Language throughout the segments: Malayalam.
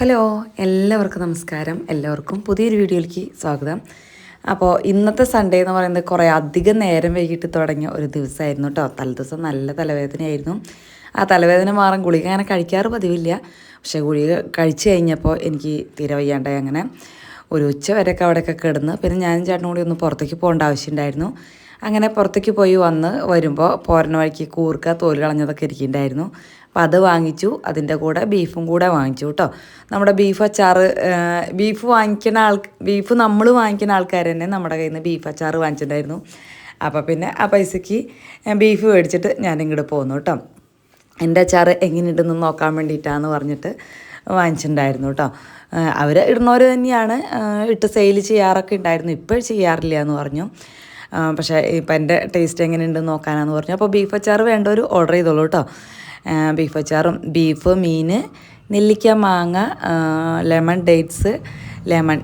ഹലോ എല്ലാവർക്കും നമസ്കാരം. എല്ലാവർക്കും പുതിയൊരു വീഡിയോയിലേക്ക് സ്വാഗതം. അപ്പോൾ ഇന്നത്തെ സൺഡേ എന്ന് പറയുന്നത് കുറേ അധികം നേരം വൈകിട്ട് തുടങ്ങിയ ഒരു ദിവസമായിരുന്നു കേട്ടോ. തലേദിവസം നല്ല തലവേദനയായിരുന്നു. ആ തലവേദന മാറാൻ ഗുളിക അങ്ങനെ കഴിക്കാറ് പതിവില്ല. പക്ഷേ ഗുളിക കഴിച്ചു കഴിഞ്ഞപ്പോൾ എനിക്ക് തീരെ വയ്യാണ്ടായി അങ്ങനെ. ഒരു ഉച്ച വരെയൊക്കെ അവിടെയൊക്കെ കിടന്ന് പിന്നെ ഞാനും ചേട്ടനും കൂടി ഒന്ന് പുറത്തേക്ക് പോകേണ്ട ആവശ്യമുണ്ടായിരുന്നു. അങ്ങനെ പുറത്തേക്ക് പോയി വന്ന് വരുമ്പോൾ പോരണ വഴിക്ക് കൂർക്ക തോൽ കളഞ്ഞതൊക്കെ ഇരിക്കുന്നുണ്ടായിരുന്നു. അപ്പോൾ അത് വാങ്ങിച്ചു. അതിന്റെ കൂടെ ബീഫും കൂടെ വാങ്ങിച്ചു കേട്ടോ. നമ്മുടെ ബീഫ് അച്ചാർ ബീഫ് വാങ്ങിക്കുന്ന ആൾ ബീഫ് നമ്മൾ വാങ്ങിക്കുന്ന ആൾക്കാർ തന്നെ നമ്മുടെ കയ്യിൽ നിന്ന് ബീഫ് അച്ചാർ വാങ്ങിച്ചിട്ടുണ്ടായിരുന്നു. അപ്പോൾ പിന്നെ ആ പൈസയ്ക്ക് ബീഫ് മേടിച്ചിട്ട് ഞാൻ ഇങ്ങോട്ട് പോന്നു കേട്ടോ. എന്റെ എങ്ങനെ എങ്ങനെയുണ്ടെന്ന് നോക്കാൻ വേണ്ടിയിട്ടാന്ന് പറഞ്ഞിട്ട് വാങ്ങിച്ചിട്ടുണ്ടായിരുന്നു കേട്ടോ. അവർ ഇടുന്നവർ തന്നെയാണ് ഇട്ട് സെയിൽ ചെയ്യാറൊക്കെ ഉണ്ടായിരുന്നു. ഇപ്പോൾ ചെയ്യാറില്ല എന്ന് പറഞ്ഞു. പക്ഷേ ഇപ്പം എന്റെ ടേസ്റ്റ് എങ്ങനെയുണ്ടെന്ന് നോക്കാനാന്ന് പറഞ്ഞു. അപ്പോൾ ബീഫ് അച്ചാർ വേണ്ടവർ ഓർഡർ ചെയ്തോളൂ കേട്ടോ. ബീഫ് അച്ചാറും ബീഫ് മീൻ നെല്ലിക്ക മാങ്ങ ലെമൺ ഡേറ്റ്സ് ലെമൺ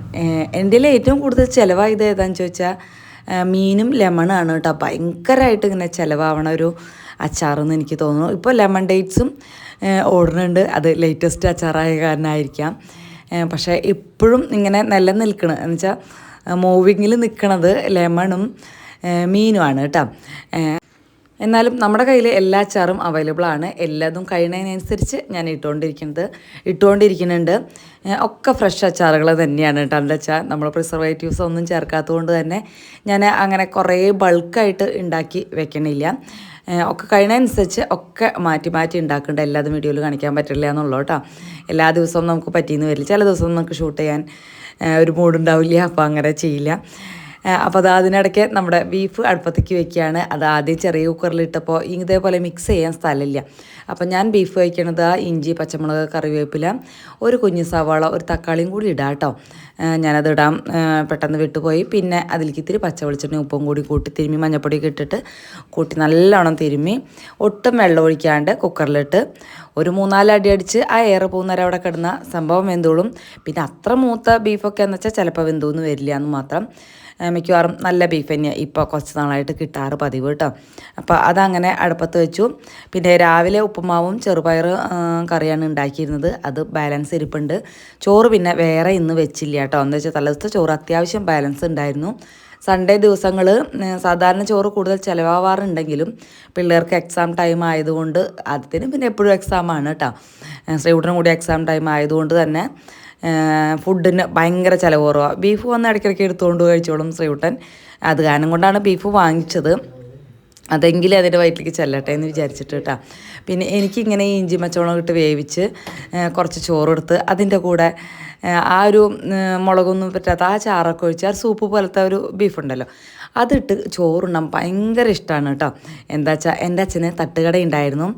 എന്റെ ഏറ്റവും കൂടുതൽ ചിലവായത് ഏതാണെന്ന് ചോദിച്ചാൽ മീനും ലെമണാണ് കേട്ടോ. ഭയങ്കരമായിട്ട് ഇങ്ങനെ ചിലവാവണ ഒരു അച്ചാറെന്ന് എനിക്ക് തോന്നുന്നു. ഇപ്പോൾ ലെമൺ ഡേറ്റ്സും ഓടുന്നുണ്ട് അത് ലേറ്റസ്റ്റ് അച്ചാറായ കാരണമായിരിക്കാം പക്ഷേ ഇപ്പോഴും ഇങ്ങനെ നല്ല നിലനിൽക്കണം എന്ന് വെച്ചാൽ മൂവിങ്ങിൽ നിൽക്കണത് ലെമണും മീനുമാണ് കേട്ടോ. എന്നാലും നമ്മുടെ കയ്യിൽ എല്ലാ അച്ചാറും അവൈലബിൾ ആണ്. എല്ലാതും കഴിയുന്നതിനനുസരിച്ച് ഞാൻ ഇട്ടുകൊണ്ടിരിക്കുന്നത് ഇട്ടുകൊണ്ടിരിക്കുന്നുണ്ട്. ഒക്കെ ഫ്രഷ് അച്ചാറുകൾ തന്നെയാണ് കേട്ടോ എന്താ വെച്ചാൽ നമ്മൾ പ്രിസർവേറ്റീവ്സ് ഒന്നും ചേർക്കാത്തതുകൊണ്ട് തന്നെ ഞാൻ അങ്ങനെ കുറേ ബൾക്കായിട്ട് ഉണ്ടാക്കി വെക്കണില്ല. ഒക്കെ കഴിയുന്നതനുസരിച്ച് ഒക്കെ മാറ്റി മാറ്റി ഉണ്ടാക്കേണ്ട എല്ലാതും വീഡിയോയിൽ കാണിക്കാൻ പറ്റില്ല എന്നുള്ളൂ കേട്ടോ. എല്ലാ ദിവസവും നമുക്ക് പറ്റിയെന്ന് വരില്ല. ചില ദിവസം നമുക്ക് ഷൂട്ട് ചെയ്യാൻ ഒരു മൂഡുണ്ടാവില്ല അപ്പോൾ അങ്ങനെ ചെയ്യില്ല. അപ്പോൾ അത് അതിനിടയ്ക്ക് നമ്മുടെ ബീഫ് അടുപ്പത്തേക്ക് വെക്കുകയാണ്. അത് ആദ്യം ചെറിയ കുക്കറിലിട്ടപ്പോൾ ഇതേപോലെ മിക്സ് ചെയ്യാൻ സ്ഥലമില്ല. അപ്പോൾ ഞാൻ ബീഫ് വയ്ക്കണത് ഇഞ്ചി പച്ചമുളക് കറിവേപ്പില ഒരു കുഞ്ഞു സവാള ഒരു തക്കാളിയും കൂടി ഇടാം കേട്ടോ ഞാനത് ഇടാം. പെട്ടെന്ന് വിട്ടുപോയി. പിന്നെ അതിലേക്ക് ഇത്തിരി പച്ച വെളിച്ചെണ്ണ ഉപ്പും കൂടി കൂട്ടി തിരുമ്മി മഞ്ഞപ്പൊടിയൊക്കെ ഇട്ടിട്ട് കൂട്ടി നല്ലോണം തിരുമ്മി ഒട്ടും വെള്ളം ഒഴിക്കാണ്ട് കുക്കറിലിട്ട് ഒരു മൂന്നാൽ അടി അടിച്ച് ആ എയർ പോകുന്നവരെ അവിടെ കിടന്ന സംഭവം വെന്തോളും. പിന്നെ അത്ര മൂത്ത ബീഫൊക്കെ എന്ന് വെച്ചാൽ ചിലപ്പോൾ വെന്തോന്ന് വരില്ല എന്ന് മാത്രം. മിക്കവാറും നല്ല ബീഫ് തന്നെയാണ് ഇപ്പോൾ കുറച്ച് നാളായിട്ട് കിട്ടാറ് പതിവ് കേട്ടോ അപ്പോൾ അതങ്ങനെ അടുപ്പത്ത് വെച്ചു. പിന്നെ രാവിലെ ഉപ്പുമാവും ചെറുപയർ കറിയാണ് ഉണ്ടാക്കിയിരുന്നത്. അത് ബാലൻസ് ഇരിപ്പുണ്ട്. ചോറ് പിന്നെ വേറെ ഇന്ന് വെച്ചില്ല കേട്ടോ എന്താ വെച്ചാൽ തലേദിവസത്തെ ചോറ് അത്യാവശ്യം ബാലൻസ് ഉണ്ടായിരുന്നു. സൺഡേ ദിവസങ്ങൾ സാധാരണ ചോറ് കൂടുതൽ ചിലവാവാറുണ്ടെങ്കിലും പിള്ളേർക്ക് എക്സാം ടൈം ആയതുകൊണ്ട് അതിന് പിന്നെ എപ്പോഴും എക്സാമാണ് കേട്ടോ ശ്രീകുട്ടനും കൂടി എക്സാം ടൈം ആയതുകൊണ്ട് തന്നെ ഫുഡിന് ഭയങ്കര ചിലവ് കുറവാണ് ബീഫ് വന്ന് ഇടയ്ക്കിടയ്ക്ക് എടുത്തുകൊണ്ട് കഴിച്ചോളും ശ്രീകുട്ടൻ. അത് കാരണം കൊണ്ടാണ് ബീഫ് വാങ്ങിച്ചത്. അതെങ്കിലും അതിന്റെ വയറ്റിലേക്ക് ചെല്ലട്ടെ എന്ന് വിചാരിച്ചിട്ട് കേട്ടോ. പിന്നെ എനിക്കിങ്ങനെ ഇഞ്ചി മച്ചവളം ഇട്ട് വേവിച്ച് കുറച്ച് ചോറെടുത്ത് അതിന്റെ കൂടെ ആ ഒരു മുളകൊന്നും പറ്റാത്ത ആ ചാറൊക്കെ ഒഴിച്ച് ആ സൂപ്പ് പോലത്തെ ഒരു ബീഫ് ഉണ്ടല്ലോ അതിട്ട് ചോറുണ്ണാൻ ഭയങ്കര ഇഷ്ടമാണ് കേട്ടോ എന്താ വെച്ചാൽ എന്റെ അച്ഛന് തട്ടുകട ഉണ്ടായിരുന്നു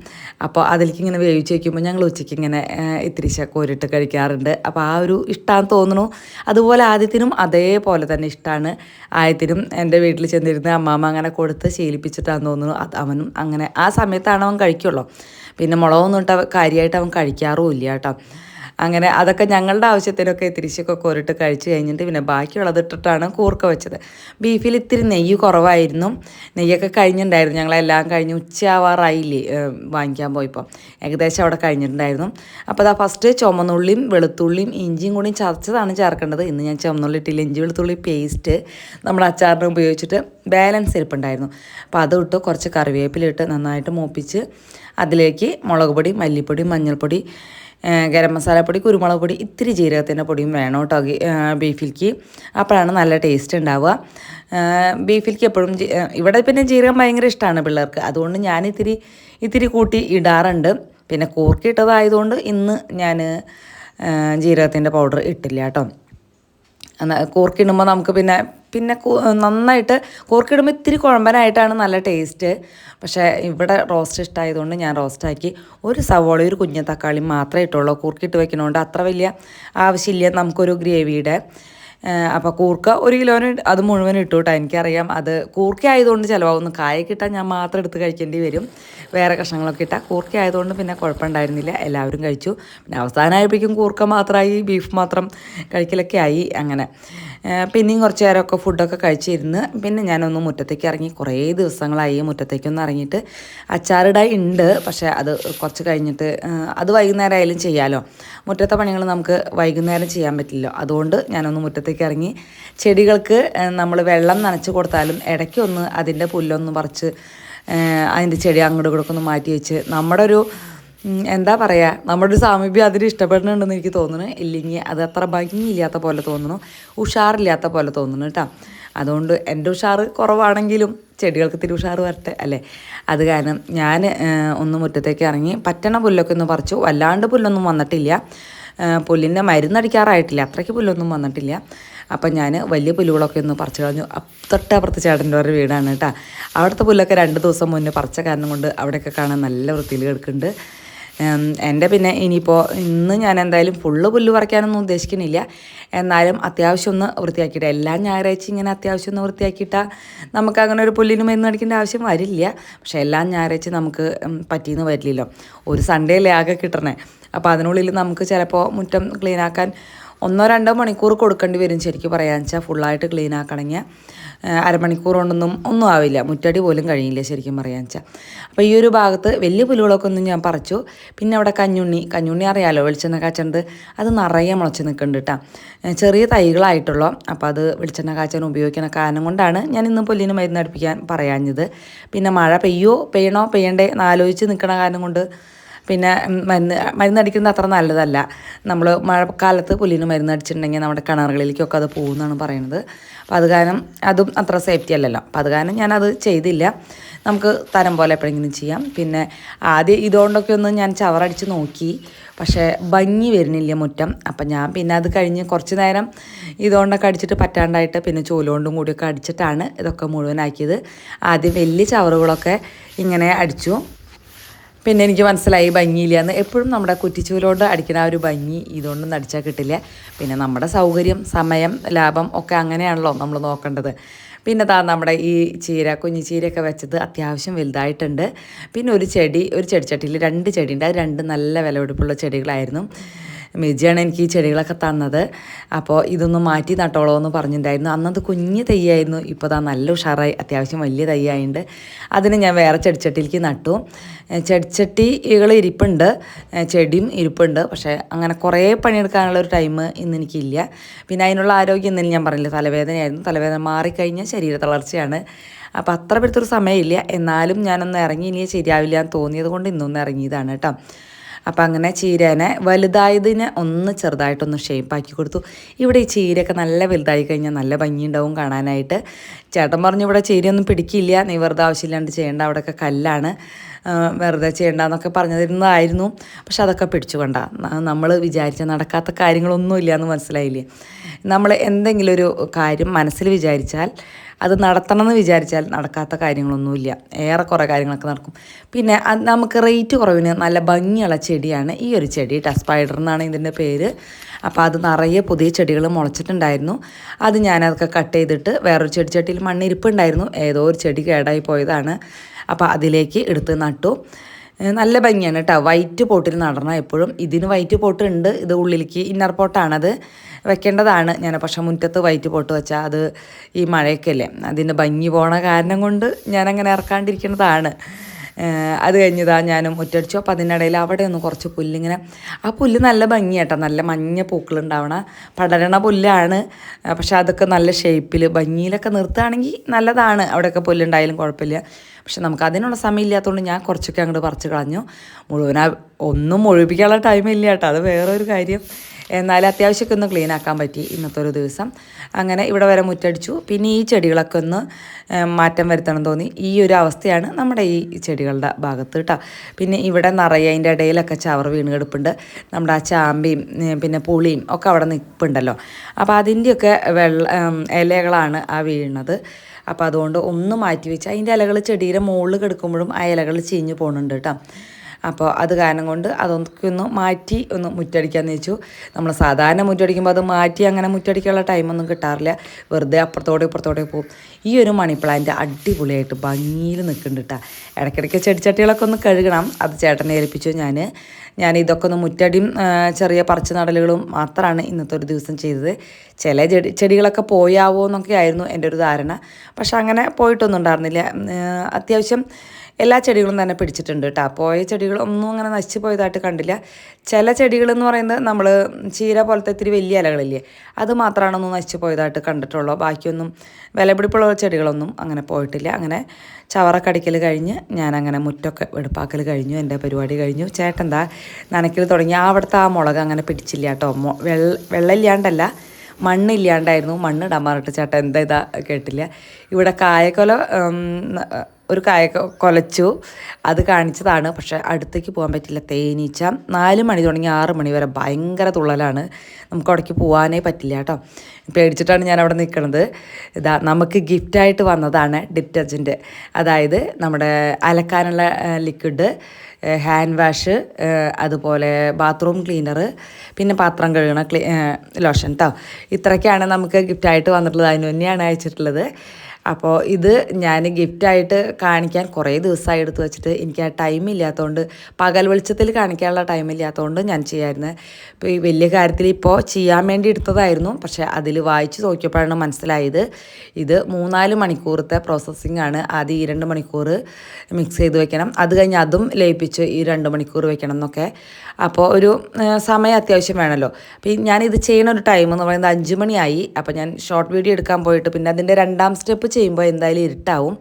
അപ്പോൾ അതിലേക്ക് ഇങ്ങനെ വേവിച്ച് വയ്ക്കുമ്പോൾ ഞങ്ങൾ ഉച്ചയ്ക്ക് ഇങ്ങനെ ഇത്തിരി കോരിട്ട് കഴിക്കാറുണ്ട്. അപ്പോൾ ആ ഒരു ഇഷ്ടമാണെന്ന് തോന്നുന്നു. അതുപോലെ ആദ്യത്തിനും അതേപോലെ തന്നെ ഇഷ്ടമാണ് ആദ്യത്തിനും എന്റെ വീട്ടിൽ ചെന്നിരുന്ന് അമ്മാമ്മ അങ്ങനെ കൊടുത്ത് ശീലിപ്പിച്ചിട്ടാണെന്ന് തോന്നുന്നു. അത് അവനും അങ്ങനെ ആ സമയത്താണ് അവൻ കഴിക്കുള്ളൂ. പിന്നെ മുളകൊന്നും ഇട്ട് കാര്യമായിട്ട് അവൻ കഴിക്കാറും ഇല്ല കേട്ടോ അങ്ങനെ അതൊക്കെ ഞങ്ങളുടെ ആവശ്യത്തിനൊക്കെ തിരിച്ചൊക്കെ കോരിട്ട് കഴിച്ച് കഴിഞ്ഞിട്ട് പിന്നെ ബാക്കിയുള്ളത് ഇട്ടിട്ടാണ് കൂർക്ക വെച്ചത്. ബീഫിൽ ഇത്തിരി നെയ്യ് കുറവായിരുന്നു. നെയ്യൊക്കെ കഴിഞ്ഞിട്ടുണ്ടായിരുന്നു. ഞങ്ങളെല്ലാം കഴിഞ്ഞ് ഉച്ചയാവാറായില്ലേ വാങ്ങിക്കാൻ പോയപ്പോൾ. ഏകദേശം അവിടെ കഴിഞ്ഞിട്ടുണ്ടായിരുന്നു. അപ്പോൾ അതാ ഫസ്റ്റ് ചുമന്നുള്ളിയും വെളുത്തുള്ളിയും ഇഞ്ചിയും കൂടി ചതച്ചതാണ് ചേർക്കേണ്ടത്. ഇന്ന് ഞാൻ ചുമന്നുള്ളി ഇട്ടില്ല. ഇഞ്ചി വെളുത്തുള്ളി പേസ്റ്റ് നമ്മൾ അച്ചാറിന് ഉപയോഗിച്ചിട്ട് ബാലൻസ് ഇരിപ്പുണ്ടായിരുന്നു അപ്പോൾ അതിട്ട് കുറച്ച് കറിവേപ്പിലിട്ട് നന്നായിട്ട് മൂപ്പിച്ച് അതിലേക്ക് മുളക് പൊടി മല്ലിപ്പൊടി മഞ്ഞൾപ്പൊടി ഗരം മസാലപ്പൊടി കുരുമുളക് പൊടി ഇത്തിരി ജീരകത്തിന്റെ പൊടിയും വേണം കേട്ടോ ബീഫിലേക്ക് അപ്പോഴാണ് നല്ല ടേസ്റ്റ് ഉണ്ടാവുക. ബീഫിലേക്ക് എപ്പോഴും ഇവിടെ പിന്നെ ജീരകം ഭയങ്കര ഇഷ്ടമാണ് പിള്ളേർക്ക്. അതുകൊണ്ട് ഞാൻ ഇത്തിരി ഇത്തിരി കൂട്ടി ഇടാറുണ്ട്. പിന്നെ കൂർക്കിയിട്ടതായതുകൊണ്ട് ഇന്ന് ഞാൻ ജീരകത്തിന്റെ പൗഡർ ഇട്ടില്ല കേട്ടോ. കൂർക്കിടുമ്പോൾ നമുക്ക് പിന്നെ പിന്നെ നന്നായിട്ട് കോർക്കിടുമ്പോൾ ഇത്തിരി കുഴമ്പനായിട്ടാണ് നല്ല ടേസ്റ്റ്. പക്ഷേ ഇവിടെ റോസ്റ്റ് ഇഷ്ടമായതുകൊണ്ട് ഞാൻ റോസ്റ്റാക്കി. ഒരു സവോള ഒരു കുഞ്ഞ തക്കാളി മാത്രമേ ഇട്ടുള്ളൂ. കൂർക്കിട്ട് വെക്കുന്നതുകൊണ്ട് അത്ര വലിയ ആവശ്യമില്ല. നമുക്കൊരു ഗ്രേവിയുടെ. അപ്പോൾ കൂർക്ക ഒരു കിലോന് അത് മുഴുവൻ ഇട്ടു കേട്ടോ. എനിക്കറിയാം അത് കൂർക്ക ആയതുകൊണ്ട് ചിലവാകുന്നു. കായ കിട്ടാൻ ഞാൻ മാത്രം എടുത്ത് കഴിക്കേണ്ടി വരും. വേറെ കഷ്ണങ്ങളൊക്കെ ഇട്ടാൽ കൂർക്ക ആയതുകൊണ്ട് പിന്നെ കുഴപ്പമുണ്ടായിരുന്നില്ല. എല്ലാവരും കഴിച്ചു. പിന്നെ അവസാനമായപ്പോഴേക്കും കൂർക്ക മാത്രമായി ബീഫ് മാത്രം കഴിക്കലൊക്കെ ആയി അങ്ങനെ. പിന്നെയും കുറച്ച് നേരമൊക്കെ ഫുഡൊക്കെ കഴിച്ചിരുന്ന് പിന്നെ ഞാനൊന്ന് മുറ്റത്തേക്ക് ഇറങ്ങി കുറേ ദിവസങ്ങളായി മുറ്റത്തേക്കൊന്ന് ഇറങ്ങിയിട്ട് അച്ചാറിടായി ഉണ്ട് പക്ഷേ അത് കുറച്ച് കഴിഞ്ഞിട്ട് അത് വൈകുന്നേരം ആയാലും ചെയ്യാമല്ലോ മുറ്റത്തെ പണികൾ നമുക്ക് വൈകുന്നേരം ചെയ്യാൻ പറ്റില്ലല്ലോ. അതുകൊണ്ട് ഞാനൊന്ന് മുറ്റത്തേക്ക് ഇറങ്ങി. ചെടികൾക്ക് നമ്മൾ വെള്ളം നനച്ച് കൊടുത്താലും ഇടയ്ക്കൊന്ന് അതിന്റെ പുല്ലൊന്ന് പറിച്ച് അതിന്റെ ചെടി അങ്ങോട്ട് ഇങ്ങോട്ടൊക്കെ ഒന്ന് മാറ്റി വെച്ച്. നമ്മുടെ ഒരു എന്താ പറയുക നമ്മുടെ ഒരു സാമീപ്യം അതിന് ഇഷ്ടപ്പെടുന്നുണ്ടെന്ന് എനിക്ക് തോന്നുന്നു. ഇല്ലെങ്കിൽ അത് അത്ര ഭംഗിയില്ലാത്ത പോലെ തോന്നുന്നു. ഉഷാറില്ലാത്ത പോലെ തോന്നുന്നു കേട്ടോ. അതുകൊണ്ട് എന്റെ ഉഷാറ് കുറവാണെങ്കിലും ചെടികൾക്ക് ഇത്തിരി ഉഷാറ് വരട്ടെ അല്ലേ? അത് കാരണം ഞാൻ ഒന്ന് മുറ്റത്തേക്ക് ഇറങ്ങി പറ്റണ പുല്ലൊക്കെ ഒന്ന് പറിച്ചു. വല്ലാണ്ട് പുല്ലൊന്നും വന്നിട്ടില്ല. പുല്ലിന്റെ മരുന്നടിക്കാറായിട്ടില്ല. അത്രയ്ക്ക് പുല്ലൊന്നും വന്നിട്ടില്ല. അപ്പം ഞാൻ വലിയ പുല്ലുകളൊക്കെ ഒന്ന് പറിച്ചു കളഞ്ഞു. തൊട്ടപ്പുറത്ത് ചേട്ടന്റെ ഒരു വീടാണ് കേട്ടോ. അവിടുത്തെ പുല്ലൊക്കെ രണ്ട് ദിവസം മുന്നേ പറിച്ച കാരണം കൊണ്ട് അവിടെയൊക്കെ കാണാൻ നല്ല വൃത്തിയിൽ കിടക്കുന്നുണ്ട്. എന്റെ പിന്നെ ഇനിയിപ്പോൾ ഇന്ന് ഞാൻ എന്തായാലും ഫുള്ള് പുല്ല് പറിക്കാനൊന്നും ഉദ്ദേശിക്കുന്നില്ല. എന്നാലും അത്യാവശ്യം ഒന്ന് വൃത്തിയാക്കിയിട്ട് എല്ലാ ഞായറാഴ്ച ഇങ്ങനെ അത്യാവശ്യം ഒന്ന് വൃത്തിയാക്കിയിട്ടാൽ നമുക്ക് അങ്ങനെ ഒരു പുല്ലിന് മരുന്ന് അടിക്കേണ്ട ആവശ്യം വരില്ല. പക്ഷേ എല്ലാ ഞായറാഴ്ച നമുക്ക് പറ്റിയെന്ന് വരില്ലല്ലോ. ഒരു സൺഡേ ലാഗ് കിട്ടണേ. അപ്പോൾ അതിനുള്ളിൽ നമുക്ക് ചിലപ്പോൾ മുറ്റം ക്ലീൻ ആക്കാൻ ഒന്നോ രണ്ടോ മണിക്കൂർ കൊടുക്കേണ്ടി വരും ശരിക്കും പറയാന്ന് വെച്ചാൽ ഫുള്ളായിട്ട് ക്ലീൻ ആക്കണമെങ്കിൽ അരമണിക്കൂർ കൊണ്ടൊന്നും ഒന്നും ആവില്ല. മുറ്റടി പോലും കഴിയില്ല ശരിക്കും പറയാന്ന് വെച്ചാൽ അപ്പോൾ ഈ ഒരു ഭാഗത്ത് വലിയ പുല്ലുകളൊക്കെ ഒന്നും ഞാൻ പറിച്ചു. പിന്നെ അവിടെ കഞ്ഞുണ്ണി കഞ്ഞുണ്ണി അറിയാലോ വെളിച്ചെണ്ണ കാച്ചുണ്ട്. അത് നിറയെ മുളച്ച് നിൽക്കുന്നുണ്ട് കേട്ടോ ചെറിയ തൈകളായിട്ടുള്ളൂ. അപ്പോൾ അത് വെളിച്ചെണ്ണ കാച്ചാൻ ഉപയോഗിക്കുന്ന കാരണം കൊണ്ടാണ് ഞാൻ ഇന്ന് പുല്ലിന് മരുന്ന് അടുപ്പിക്കാൻ പറയാഞ്ഞത്. പിന്നെ മഴ പെയ്യോ പെയ്യണോ പെയ്യണ്ടേ എന്നാലോചിച്ച് നിൽക്കണ കാരണം കൊണ്ട് പിന്നെ മരുന്ന് മരുന്ന് മരുന്നടിക്കുന്നത് അത്ര നല്ലതല്ല. നമ്മൾ മഴക്കാലത്ത് പുല്ലിന് മരുന്നടിച്ചിട്ടുണ്ടെങ്കിൽ നമ്മുടെ കിണറുകളിലേക്കൊക്കെ അത് പോകുമെന്നാണ് പറയുന്നത്. അപ്പം അത് കാരണം അതും അത്ര സേഫ്റ്റി അല്ലല്ലോ. അപ്പം അത് കാരണം ഞാനത് ചെയ്തില്ല. നമുക്ക് തരം പോലെ എപ്പോഴെങ്കിലും ചെയ്യാം. പിന്നെ ആദ്യം ഇതുകൊണ്ടൊക്കെ ഒന്ന് ഞാൻ ചവറടിച്ച് നോക്കി. പക്ഷേ ഭംഗി വരുന്നില്ല മുറ്റം. അപ്പം ഞാൻ പിന്നെ അത് കഴിഞ്ഞ് കുറച്ച് നേരം ഇതുകൊണ്ടൊക്കെ അടിച്ചിട്ട് പറ്റാണ്ടായിട്ട് പിന്നെ ചൂലുകൊണ്ടും കൂടിയൊക്കെ അടിച്ചിട്ടാണ് ഇതൊക്കെ മുഴുവനാക്കിയത്. ആദ്യം വലിയ ചവറുകളൊക്കെ ഇങ്ങനെ അടിച്ചു. പിന്നെ എനിക്ക് മനസ്സിലായി ഭംഗിയില്ലയെന്ന് എപ്പോഴും നമ്മുടെ കുറ്റിച്ചൂലോണ്ട് അടിക്കുന്ന ഒരു ഭംഗി ഇതുകൊണ്ടൊന്നും അടിച്ചാൽ കിട്ടില്ല. പിന്നെ നമ്മുടെ സൗകര്യം സമയം ലാഭം ഒക്കെ അങ്ങനെയാണല്ലോ നമ്മൾ നോക്കേണ്ടത്. പിന്നെ താ നമ്മുടെ ഈ ചീര കുഞ്ഞു ചീരയൊക്കെ വെച്ചത് അത്യാവശ്യം വലുതായിട്ടുണ്ട്. പിന്നെ ഒരു ചെടി ഒരു ചെടിച്ചട്ടിയിൽ രണ്ട് ചെടിയുണ്ട്. അത് രണ്ട് നല്ല വിലപിടിപ്പുള്ള ചെടികളായിരുന്നു. മിജിയാണ് എനിക്ക് ഈ ചെടികളൊക്കെ തന്നത്. അപ്പോൾ ഇതൊന്ന് മാറ്റി നട്ടോളോ എന്ന് പറഞ്ഞിട്ടുണ്ടായിരുന്നു. അന്നത് കുഞ്ഞ് തൈയായിരുന്നു. ഇപ്പോൾ അതാ നല്ല ഉഷാറായി. അത്യാവശ്യം വലിയ തൈയായുണ്ട്. അതിന് ഞാൻ വേറെ ചെടിച്ചട്ടിയിലേക്ക് നട്ടു. ചെടിച്ചട്ടികൾ ഇരിപ്പുണ്ട്. ചെടിയും ഇരിപ്പുണ്ട്. പക്ഷേ അങ്ങനെ കുറേ പണിയെടുക്കാനുള്ള ഒരു ടൈം ഇന്ന് എനിക്കില്ല. പിന്നെ അതിനുള്ള ആരോഗ്യം ഇന്നലെ ഞാൻ പറഞ്ഞില്ല തലവേദനയായിരുന്നു. തലവേദന മാറിക്കഴിഞ്ഞാൽ ശരീര തളർച്ചയാണ്. അപ്പോൾ അത്ര പെടുത്തൊരു സമയമില്ല. എന്നാലും ഞാനൊന്ന് ഇറങ്ങി ഇനി ശരിയാവില്ല എന്ന് തോന്നിയത് കൊണ്ട് ഇന്നൊന്ന് ഇറങ്ങിയതാണ് കേട്ടോ. അപ്പം അങ്ങനെ ചീരനെ വലുതായതിനെ ഒന്ന് ചെറുതായിട്ടൊന്ന് ഷേപ്പാക്കി കൊടുത്തു. ഇവിടെ ഈ ചീരയൊക്കെ നല്ല വലുതായി കഴിഞ്ഞാൽ നല്ല ഭംഗിയുണ്ടാവും കാണാനായിട്ട്. ചേട്ടൻ പറഞ്ഞു ഇവിടെ ചീരയൊന്നും പിടിക്കില്ല നീ വെറുതെ ആവശ്യമില്ലാണ്ട് ചെയ്യേണ്ട അവിടെയൊക്കെ കല്ലാണ്. വെറുതെ ചെയ്യേണ്ടെന്നൊക്കെ പറഞ്ഞു തരുന്നതായിരുന്നു പക്ഷെ അതൊക്കെ പിടിച്ചു കൊണ്ട. നമ്മൾ വിചാരിച്ച നടക്കാത്ത കാര്യങ്ങളൊന്നുമില്ല എന്ന് മനസ്സിലായില്ലേ? നമ്മൾ എന്തെങ്കിലും ഒരു കാര്യം മനസ്സിൽ വിചാരിച്ചാൽ അത് നടത്തണമെന്ന് വിചാരിച്ചാൽ നടക്കാത്ത കാര്യങ്ങളൊന്നുമില്ല. ഏറെക്കുറെ കാര്യങ്ങളൊക്കെ നടക്കും. പിന്നെ നമുക്ക് റേറ്റ് കുറവിന് നല്ല ഭംഗിയുള്ള ചെടിയാണ് ഈ ഒരു ചെടി. ടസ്പൈഡർ സ്പൈഡർ എന്നാണ് ഇതിന്റെ പേര്. അപ്പോൾ അത് നിറയെ പുതിയ ചെടികൾ മുളച്ചിട്ടുണ്ടായിരുന്നു. അത് ഞാനതൊക്കെ കട്ട് ചെയ്തിട്ട് വേറൊരു ചെടിച്ചട്ടിയിൽ മണ്ണിരിപ്പുണ്ടായിരുന്നു. ഏതോ ഒരു ചെടി കേടായി പോയതാണ്. അപ്പോൾ അതിലേക്ക് എടുത്ത് നട്ടു. നല്ല ഭംഗിയാണ് കേട്ടോ. വൈറ്റ് പോട്ടിൽ നടണം എപ്പോഴും ഇതിന് വൈറ്റ് പോട്ട് ഉണ്ട്. ഇത് ഉള്ളിലേക്ക് ഇന്നർ പോട്ടാണത് വെക്കേണ്ടതാണ്. ഞാൻ പക്ഷേ മുറ്റത്ത് വൈറ്റ് പോട്ട് വെച്ചാൽ അത് ഈ മഴയൊക്കെ അല്ലേ? അതിന്റെ ഭംഗി പോണ കാരണം കൊണ്ട് ഞാനങ്ങനെ ഇറക്കാണ്ടിരിക്കുന്നതാണ്. അത് കഴിഞ്ഞതാ ഞാനും മുറ്റടിച്ചു. അപ്പോൾ അതിനിടയിൽ അവിടെ ഒന്ന് കുറച്ച് പുല്ലിങ്ങനെ ആ പുല്ല് നല്ല ഭംഗിയാട്ടോ നല്ല മഞ്ഞ പൂക്കളുണ്ടാവണ പടരണ പുല്ലാണ്. പക്ഷെ അതൊക്കെ നല്ല ഷേപ്പിൽ ഭംഗിയിലൊക്കെ നിർത്തുകയാണെങ്കിൽ നല്ലതാണ്. അവിടെയൊക്കെ പുല്ലുണ്ടായാലും കുഴപ്പമില്ല. പക്ഷെ നമുക്ക് അതിനുള്ള സമയം ഇല്ലാത്തതുകൊണ്ട് ഞാൻ കുറച്ചൊക്കെ അങ്ങോട്ട് പറിച്ച് കളഞ്ഞു. മുഴുവനാ ഒന്നും മുഴുവിക്കാനുള്ള ടൈം ഇല്ല കേട്ടോ. അത് വേറൊരു കാര്യം. എന്നാലും അത്യാവശ്യമൊക്കെ ഒന്ന് ക്ലീൻ ആക്കാൻ പറ്റി ഇന്നത്തെ ഒരു ദിവസം. അങ്ങനെ ഇവിടെ വരെ മുറ്റടിച്ചു. പിന്നെ ഈ ചെടികളൊക്കെ ഒന്ന് മാറ്റം വരുത്തണം തോന്നി. ഈ ഒരു അവസ്ഥയാണ് നമ്മുടെ ഈ ചെടികളുടെ ഭാഗത്ത് കേട്ടോ. പിന്നെ ഇവിടെ നിറയെ അതിന്റെ ഇടയിലൊക്കെ ചവർ വീണ് കിടപ്പുണ്ട് നമ്മുടെ ആ ചാമ്പയും പിന്നെ പുളിയും ഒക്കെ അവിടെ നിൽപ്പുണ്ടല്ലോ. അപ്പോൾ അതിന്റെയൊക്കെ വെള്ള ഇലകളാണ് ആ വീഴുന്നത് അപ്പോൾ അതുകൊണ്ട് ഒന്ന് മാറ്റി വെച്ച് അതിന്റെ ഇലകൾ ചെടിയുടെ മുകളിൽ കിടക്കുമ്പോഴും ആ ഇലകൾ ചീഞ്ഞ് പോകുന്നുണ്ട് കേട്ടോ അപ്പോൾ അത് കാരണം കൊണ്ട് അതൊക്കെ ഒന്ന് മാറ്റി ഒന്ന് മുറ്റടിക്കാമെന്ന് വെച്ചു നമ്മൾ സാധാരണ മുറ്റടിക്കുമ്പോൾ അത് മാറ്റി അങ്ങനെ മുറ്റടിക്കാനുള്ള ടൈമൊന്നും കിട്ടാറില്ല. വെറുതെ അപ്പുറത്തോടെ ഇപ്പുറത്തോടെ പോകും ഈ ഒരു മണി പ്ലാന്റ് അടിപൊളിയായിട്ട് ഭംഗിയിൽ നിൽക്കുന്നുണ്ട് കേട്ടോ ഇടയ്ക്കിടയ്ക്ക് ചെടിച്ചട്ടികളൊക്കെ ഒന്ന് കഴുകണം. അത് ചേട്ടനെ ഏൽപ്പിച്ചു ഞാൻ ഞാൻ ഇതൊക്കെ ഒന്ന് മുറ്റടിയും ചെറിയ പറിച്ചു നടലുകളും മാത്രമാണ് ഇന്നത്തെ ഒരു ദിവസം ചെയ്തത്. ചില ചെടി ചെടികളൊക്കെ പോയാവോ എന്നൊക്കെ ആയിരുന്നു എന്റെ ഒരു ധാരണ. പക്ഷെ അങ്ങനെ പോയിട്ടൊന്നും ഉണ്ടായിരുന്നില്ല. അത്യാവശ്യം എല്ലാ ചെടികളും തന്നെ പിടിച്ചിട്ടുണ്ട് കേട്ടോ പോയ ചെടികളൊന്നും അങ്ങനെ നശിച്ചു പോയതായിട്ട് കണ്ടില്ല. ചില ചെടികൾ എന്ന് പറയുന്നത് നമ്മൾ ചീര പോലത്തെ ഇത്തിരി വലിയ ഇലകളില്ലേ അത് മാത്രമാണ് ഒന്ന് നശിച്ചു പോയതായിട്ട് കണ്ടിട്ടുള്ളൂ. ബാക്കിയൊന്നും വിലപിടിപ്പുള്ള ചെടികളൊന്നും അങ്ങനെ പോയിട്ടില്ല. അങ്ങനെ ചവറക്കടിക്കൽ കഴിഞ്ഞ് ഞാൻ അങ്ങനെ മുറ്റൊക്കെ വെടുപ്പാക്കൽ കഴിഞ്ഞു എന്റെ പരിപാടി കഴിഞ്ഞു. ചേട്ടൻ എന്താ നനയ്ക്കൽ തുടങ്ങി. അവിടുത്തെ ആ മുളക് അങ്ങനെ പിടിച്ചില്ല കേട്ടോ വെള്ള വെള്ളമില്ലാണ്ടല്ല. മണ്ണില്ലാണ്ടായിരുന്നു. മണ്ണ് ഇടാൻ പറഞ്ഞിട്ട് ചേട്ടൻ എന്താ ഇതാ കേട്ടില്ല. ഇവിടെ കായക്കൊല ഒരു കായ കൊലച്ചു. അത് കാണിച്ചതാണ്. പക്ഷെ അടുത്തേക്ക് പോകാൻ പറ്റില്ല. തേനീച്ച നാല് മണി തുടങ്ങി ആറ് മണി വരെ ഭയങ്കര തുള്ളലാണ്. നമുക്ക് അവിടേക്ക് പോകാനേ പറ്റില്ല കേട്ടോ. പേടിച്ചിട്ടാണ് ഞാൻ അവിടെ നിൽക്കുന്നത് ഇതാ നമുക്ക് ഗിഫ്റ്റായിട്ട് വന്നതാണ് ഡിറ്റർജന്റ് അതായത് നമ്മുടെ അലക്കാനുള്ള ലിക്വിഡ് ഹാൻഡ് വാഷ് അതുപോലെ ബാത്റൂം ക്ലീനർ പിന്നെ പാത്രം കഴുകണ ക്ലീ ലോഷൻ കേട്ടോ ഇത്രയൊക്കെയാണ് നമുക്ക് ഗിഫ്റ്റായിട്ട് വന്നിട്ടുള്ളത്. അതിന് തന്നെയാണ് അയച്ചിട്ടുള്ളത്. അപ്പോൾ ഇത് ഞാൻ ഗിഫ്റ്റായിട്ട് കാണിക്കാൻ കുറേ ദിവസമായി എടുത്തു വെച്ചിട്ട് എനിക്ക് ആ ടൈം ഇല്ലാത്തതുകൊണ്ട് പകൽ വെളിച്ചത്തിൽ കാണിക്കാനുള്ള ടൈം ഇല്ലാത്തതുകൊണ്ട് ഞാൻ ചെയ്യാമായിരുന്നു ഇപ്പോൾ ഈ വലിയ കാര്യത്തിൽ ഇപ്പോൾ ചെയ്യാൻ വേണ്ടി എടുത്തതായിരുന്നു. പക്ഷേ അതിൽ വായിച്ച് നോക്കിയപ്പോഴാണ് മനസ്സിലായത്. ഇത് മൂന്നാൽ മണിക്കൂറത്തെ പ്രോസസ്സിംഗ് ആണ്. ആദ്യം ഈ രണ്ട് മണിക്കൂർ മിക്സ് ചെയ്ത് വെക്കണം. അത് കഴിഞ്ഞ് അതും ലയിപ്പിച്ച് ഈ രണ്ട് മണിക്കൂർ വെക്കണം എന്നൊക്കെ. അപ്പോൾ ഒരു സമയം അത്യാവശ്യം വേണമല്ലോ അപ്പോൾ ഞാനിത് ചെയ്യുന്ന ഒരു ടൈം എന്ന് പറയുന്നത് അഞ്ച് മണിയായി. അപ്പോൾ ഞാൻ ഷോർട്ട് വീഡിയോ എടുക്കാൻ പോയിട്ട് പിന്നെ അതിന്റെ രണ്ടാം സ്റ്റെപ്പ് ചെയ്യുമ്പോൾ എന്തായാലും ഇരുട്ടാവും.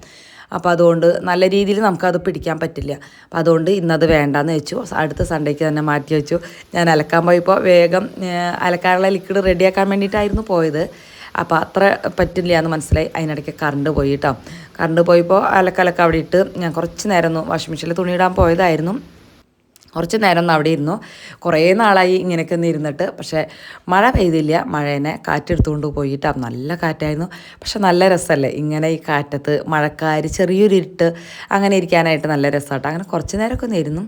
അപ്പോൾ അതുകൊണ്ട് നല്ല രീതിയിൽ നമുക്കത് പിടിക്കാൻ പറ്റില്ല. അപ്പോൾ അതുകൊണ്ട് ഇന്നത് വേണ്ടാന്ന് വെച്ചു. അടുത്ത സൺഡേക്ക് തന്നെ മാറ്റി വെച്ചു. ഞാൻ അലക്കാൻ പോയപ്പോൾ വേഗം അലക്കാനുള്ള ലിക്വിഡ് റെഡിയാക്കാൻ വേണ്ടിയിട്ടായിരുന്നു പോയത്. അപ്പോൾ അത്ര പറ്റില്ല എന്ന് മനസ്സിലായി. അതിനിടയ്ക്ക് കറണ്ട് പോയി കേട്ടോ. കറണ്ട് പോയപ്പോൾ അലക്കലക്ക അവിടെ ഇട്ട് ഞാൻ കുറച്ച് നേരം ഒന്ന് വാഷിംഗ് മെഷീനിൽ തുണിയിടാൻ പോയതായിരുന്നു. കുറച്ച് നേരം ഒന്ന് അവിടെ ഇരുന്നു. കുറേ നാളായി ഇങ്ങനെയൊക്കെ ഒന്ന് ഇരുന്നിട്ട്. പക്ഷേ മഴ പെയ്തില്ല. മഴേനെ കാറ്റെടുത്തുകൊണ്ട് പോയിട്ട് നല്ല കാറ്റായിരുന്നു. പക്ഷെ നല്ല രസമല്ലേ ഇങ്ങനെ ഈ കാറ്റത്ത് മഴക്കാര് ചെറിയൊരു ഇരുട്ട് അങ്ങനെ ഇരിക്കാനായിട്ട് നല്ല രസമാട്ടോ. അങ്ങനെ കുറച്ച് നേരമൊക്കെ ഒന്ന് ഇരുന്നു.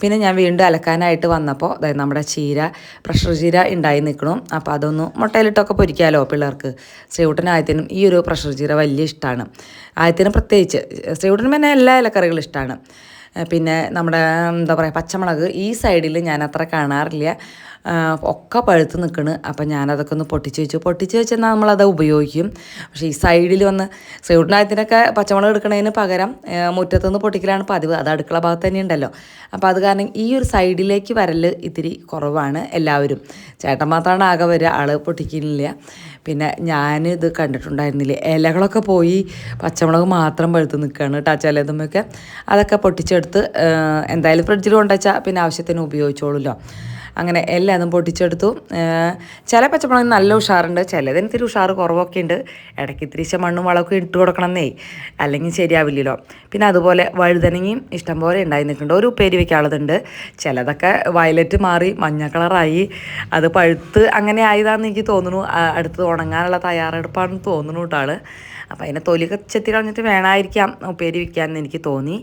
പിന്നെ ഞാൻ വീണ്ടും അലക്കാനായിട്ട് വന്നപ്പോൾ അതായത് നമ്മുടെ ചീര പ്രഷർ ചീര ഉണ്ടായി നിൽക്കണം. അപ്പോൾ അതൊന്ന് മുട്ടയിലിട്ടൊക്കെ പൊരിക്കാമല്ലോ പിള്ളേർക്ക്. ശ്രീകുട്ടൻ ആയത്തിനും ഈ ഒരു പ്രഷർ ചീര വലിയ ഇഷ്ടമാണ്. ആയത്തിനും പ്രത്യേകിച്ച് ശ്രീകുട്ടനും പിന്നെ എല്ലാ ഇലക്കറികളും ഇഷ്ടമാണ്. പിന്നെ നമ്മുടെ എന്താ പറയുക പച്ചമുളക് ഈ സൈഡിൽ ഞാൻ അത്ര കാണാറില്ല ഒക്കെ പഴുത്ത് നിൽക്കണ് അപ്പം ഞാനതൊക്കെ ഒന്ന് പൊട്ടിച്ച് വെച്ചു. പൊട്ടിച്ച് വെച്ചാൽ നമ്മളത് ഉപയോഗിക്കും. പക്ഷേ ഈ സൈഡിൽ വന്ന് സൈഡിനകത്തിനൊക്കെ പച്ചമുളക് എടുക്കുന്നതിന് പകരം മുറ്റത്തുനിന്ന് പൊട്ടിക്കലാണ് പതിവ്. അത് അടുക്കള ഭാഗത്ത് തന്നെ ഉണ്ടല്ലോ. അപ്പോൾ അത് കാരണം ഈ ഒരു സൈഡിലേക്ക് വരൽ ഇത്തിരി കുറവാണ് എല്ലാവരും. ചേട്ടൻ മാത്രമാണ് ആകെ വരിക. ആൾ പൊട്ടിക്കുന്നില്ല. പിന്നെ ഞാനിത് കണ്ടിട്ടുണ്ടായിരുന്നില്ല? ഇലകളൊക്കെ പോയി പച്ചമുളക് മാത്രം പഴുത്ത് നിൽക്കുകയാണ് കേട്ടോ ചിലതുമൊക്കെ. അതൊക്കെ പൊട്ടിച്ചെടുത്ത് ആ, എന്തായാലും ഫ്രിഡ്ജിൽ കൊണ്ടുവച്ചാൽ പിന്നെ ആവശ്യത്തിന് ഉപയോഗിച്ചോളൂല്ലോ. അങ്ങനെ എല്ലാതും പൊട്ടിച്ചെടുത്തു. ചില പച്ചമുളക് നല്ല ഉഷാറുണ്ട് ചിലതിന് ഇത്തിരി ഉഷാറ് കുറവൊക്കെ ഉണ്ട് ഇടയ്ക്ക് ഇത്തിരി മണ്ണും വളമൊക്കെ ഇട്ട് കൊടുക്കണമെന്നേ അല്ലെങ്കിൽ ശരിയാവില്ലല്ലോ. പിന്നെ അതുപോലെ വഴുതനങ്ങയും ഇഷ്ടംപോലെ ഉണ്ടായി നിൽക്കുന്നുണ്ട് ഒരു ഉപ്പേരി വെക്കാനുള്ളതുണ്ട്. ചിലതൊക്കെ വയലറ്റ് മാറി മഞ്ഞ കളറായി അത് പഴുത്ത് അങ്ങനെ ആയതാണെന്ന് എനിക്ക് തോന്നുന്നു. അടുത്ത് ഉണങ്ങാനുള്ള തയ്യാറെടുപ്പാണെന്ന് തോന്നുന്നു കേട്ടോ ആൾ. അപ്പോൾ അതിനെ തൊലി ചെത്തി കളഞ്ഞിട്ട് വേണമായിരിക്കാം ഉപ്പേരി വിൽക്കാമെന്ന് എനിക്ക് തോന്നി.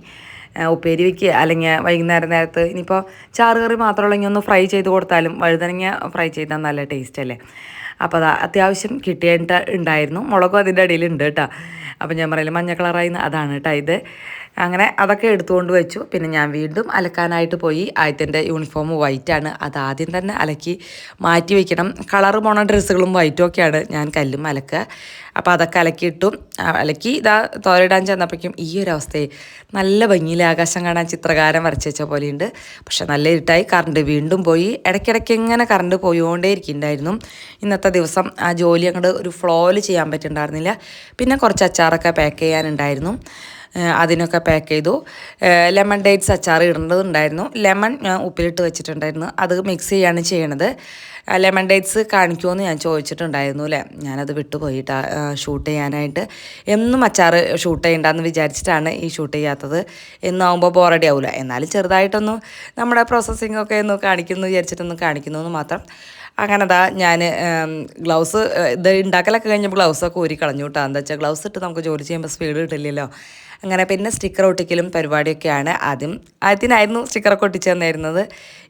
ഉപ്പേരി വെക്കുക അല്ലെങ്കിൽ വൈകുന്നേരം നേരത്ത് ഇനിയിപ്പോൾ ചാറ് കറി മാത്രമുള്ളെങ്കിൽ ഒന്ന് ഫ്രൈ ചെയ്ത് കൊടുത്താലും വഴുതനങ്ങ ഫ്രൈ ചെയ്താൽ നല്ല ടേസ്റ്റ് അല്ലേ? അപ്പോൾ അത് അത്യാവശ്യം കിട്ടിയിട്ട് ഉണ്ടായിരുന്നു. മുളകും അതിന്റെ അടിയിലുണ്ട് കേട്ടോ അപ്പം ഞാൻ പറയില്ല മഞ്ഞ കളറായി അതാണ് കേട്ടോ ഇത്. അങ്ങനെ അതൊക്കെ എടുത്തുകൊണ്ട് വെച്ചു. പിന്നെ ഞാൻ വീണ്ടും അലക്കാനായിട്ട് പോയി. ആദ്യത്തെ യൂണിഫോം വൈറ്റാണ് അത് ആദ്യം തന്നെ അലക്കി മാറ്റി വയ്ക്കണം കളർ പോണ ഡ്രസ്സുകളും വൈറ്റും ഒക്കെയാണ് ഞാൻ കല്ലും അലക്കുക. അപ്പോൾ അതൊക്കെ അലക്കിയിട്ടു അലക്കി ഇതാ തോരയിടാൻ ചെന്നപ്പോഴേക്കും ഈ ഒരു അവസ്ഥയെ. നല്ല ഭംഗിയിൽ ആകാശം കാണാൻ ചിത്രകാരം വരച്ച് വെച്ച പോലെയുണ്ട്. പക്ഷെ നല്ല ഇരുട്ടായി കറണ്ട് വീണ്ടും പോയി. ഇടയ്ക്കിടയ്ക്ക് എങ്ങനെ കറണ്ട് പോയോണ്ടേ ഇരിക്കുന്നുണ്ടായിരുന്നു ഇന്നത്തെ ദിവസം ആ ജോലി അങ്ങോട്ട് ഒരു ഫ്ലോയിൽ ചെയ്യാൻ പറ്റുന്നുണ്ടായിരുന്നില്ല പിന്നെ കുറച്ച് അച്ചാറൊക്കെ പാക്ക് ചെയ്യാനുണ്ടായിരുന്നു. അതിനൊക്കെ പാക്ക് ചെയ്തു. ലെമൺ ഡേറ്റ്സ് അച്ചാർ ഇടേണ്ടതുണ്ടായിരുന്നു ലെമൺ ഞാൻ ഉപ്പിലിട്ട് വെച്ചിട്ടുണ്ടായിരുന്നു. അത് മിക്സ് ചെയ്യാണ് ചെയ്യണത്. ലെമൺ ഡേറ്റ്സ് കാണിക്കുമോ ഞാൻ ചോദിച്ചിട്ടുണ്ടായിരുന്നു അല്ലേ ഞാനത് വിട്ടുപോയിട്ട് ഷൂട്ട് ചെയ്യാനായിട്ട്. എന്നും അച്ചാർ ഷൂട്ട് ചെയ്യണ്ടെന്ന് വിചാരിച്ചിട്ടാണ് ഈ ഷൂട്ട് ചെയ്യാത്തത്. എന്നാവുമ്പോൾ ബോറടി ആവില്ല എന്നാലും ചെറുതായിട്ടൊന്നും നമ്മുടെ പ്രോസസ്സിംഗ് ഒക്കെ ഒന്ന് കാണിക്കുന്നു വിചാരിച്ചിട്ടൊന്ന് കാണിക്കുന്നു എന്ന് മാത്രം. അങ്ങനെ ദാ ഞാൻ ഗ്ലൗസ് ഇത് ഉണ്ടാക്കലൊക്കെ കഴിഞ്ഞപ്പോൾ ഗ്ലൗസൊക്കെ ഊരി കളഞ്ഞു കേട്ടോ എന്താ വെച്ചാൽ ഗ്ലൗസ് ഇട്ട് നമുക്ക് ജോലി ചെയ്യുമ്പോൾ സ്പീഡ് കിട്ടില്ലല്ലോ. അങ്ങനെ പിന്നെ സ്റ്റിക്കർ ഒട്ടിക്കലും പരിപാടിയൊക്കെയാണ് ആദ്യം. ആദ്യത്തിനായിരുന്നു സ്റ്റിക്കറൊക്കെ ഒട്ടിച്ചു തന്നിരുന്നത്.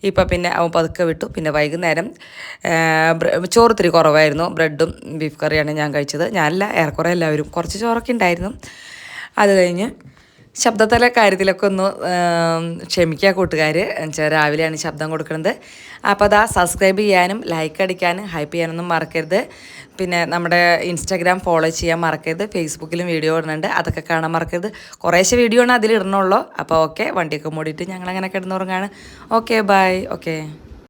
ഇപ്പോൾ പിന്നെ അവൻ പതുക്കെ വിട്ടു. പിന്നെ വൈകുന്നേരം ചോറ് ഇത്തിരി കുറവായിരുന്നു. ബ്രെഡും ബീഫ് കറിയാണ് ഞാൻ കഴിച്ചത്. ഞാനല്ല ഏറെക്കുറെ എല്ലാവരും കുറച്ച് ചോറൊക്കെ ഉണ്ടായിരുന്നു. അത് കഴിഞ്ഞ് ശബ്ദത്തിലെ കാര്യത്തിലൊക്കെ ഒന്ന് ക്ഷമിക്കുക കൂട്ടുകാർ രാവിലെയാണ് ശബ്ദം കൊടുക്കുന്നത് അപ്പോൾ അതാ സബ്സ്ക്രൈബ് ചെയ്യാനും ലൈക്ക് അടിക്കാനും ഹൈപ്പ് ചെയ്യാനൊന്നും മറക്കരുത്. പിന്നെ നമ്മുടെ ഇൻസ്റ്റാഗ്രാം ഫോളോ ചെയ്യാൻ മറക്കരുത്. ഫേസ്ബുക്കിലും വീഡിയോ ഇടുന്നുണ്ട്. അതൊക്കെ കാണാൻ മറക്കരുത്. കുറേശ്ശെ വീഡിയോ ആണ് അതിലിടണുള്ളൂ. അപ്പോൾ ഓക്കെ വണ്ടിയൊക്കെ മൂടിയിട്ട് ഞങ്ങളങ്ങനെ കിടന്നുറങ്ങാണ്. Okay bye okay